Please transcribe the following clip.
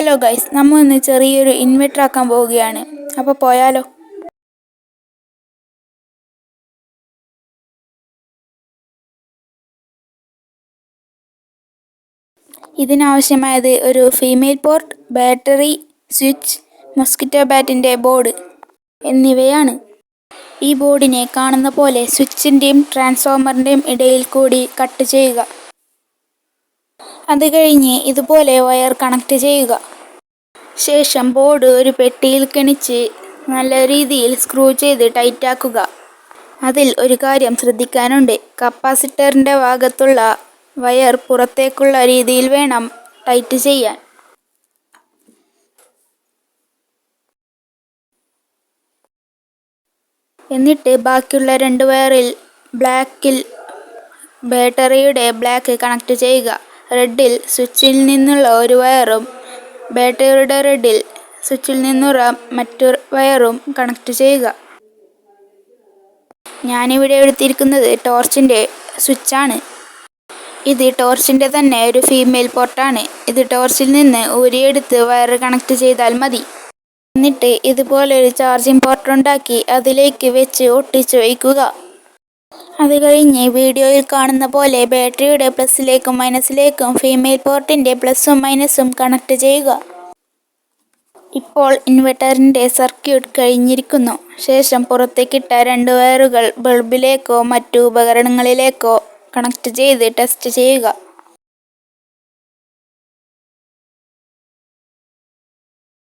Hello guys നമ്മൾ ഇന്ന് ചെറിയൊരു ഇൻവെർട്ടർ ആക്കാൻ പോവുകയാണ്. അപ്പോൾ പോയാലോ? ഇതിനാവശ്യമായത് ഒരു female port battery switch mosquito ബാറ്റിന്റെ board എന്നിവയാണ്. ഈ ബോർഡിനെ കാണുന്ന പോലെ സ്വിച്ചിന്റെയും ട്രാൻസ്ഫോമറിന്റെയും ഇടയിൽ കൂടി കട്ട് ചെയ്യുക. അത് കഴിഞ്ഞ് ഇതുപോലെ വയർ കണക്ട് ചെയ്യുക. ശേഷം ബോർഡ് ഒരു പെട്ടിയിൽ കെണിച്ച് നല്ല രീതിയിൽ സ്ക്രൂ ചെയ്ത് ടൈറ്റാക്കുക അതിൽ ഒരു കാര്യം ശ്രദ്ധിക്കാനുണ്ട്. കപ്പാസിറ്ററിന്റെ ഭാഗത്തുള്ള വയർ പുറത്തേക്കുള്ള രീതിയിൽ വേണം ടൈറ്റ് ചെയ്യാൻ. എന്നിട്ട് ബാക്കിയുള്ള രണ്ട് വയറിൽ ബ്ലാക്കിൽ ബാറ്ററിയുടെ ബ്ലാക്ക് കണക്ട് ചെയ്യുക. റെഡിൽ സ്വിച്ചിൽ നിന്നുള്ള ഒരു വയറും ബാറ്ററിയുടെ റെഡിൽ സ്വിച്ചിൽ നിന്നുള്ള മറ്റൊരു വയറും കണക്ട് ചെയ്യുക. ഞാനിവിടെ എടുത്തിരിക്കുന്നത് ടോർച്ചിന്റെ സ്വിച്ചാണ്. ഇത് ടോർച്ചിന്റെ തന്നെ ഒരു ഫീമെയിൽ പോർട്ടാണ്. ഇത് ടോർച്ചിൽ നിന്ന് ഊരിയെടുത്ത് വയർ കണക്ട് ചെയ്താൽ മതി. എന്നിട്ട് ഇതുപോലെ ഒരു ചാർജിംഗ് പോർട്ട് ഉണ്ടാക്കി അതിലേക്ക് വെച്ച് ഒട്ടിച്ചു വയ്ക്കുക. അത് കഴിഞ്ഞ് വീഡിയോയിൽ കാണുന്ന പോലെ ബാറ്ററിയുടെ പ്ലസിലേക്കും മൈനസിലേക്കും ഫീമെയിൽ പോർട്ടിന്റെ പ്ലസും മൈനസും കണക്ട് ചെയ്യുക. ഇപ്പോൾ ഇൻവെർട്ടറിന്റെ സർക്യൂട്ട് കഴിഞ്ഞിരിക്കുന്നു. ശേഷം പുറത്തേക്കിട്ട രണ്ട് വയറുകൾ ബൾബിലേക്കോ മറ്റു ഉപകരണങ്ങളിലേക്കോ കണക്ട് ചെയ്ത് ടെസ്റ്റ് ചെയ്യുക.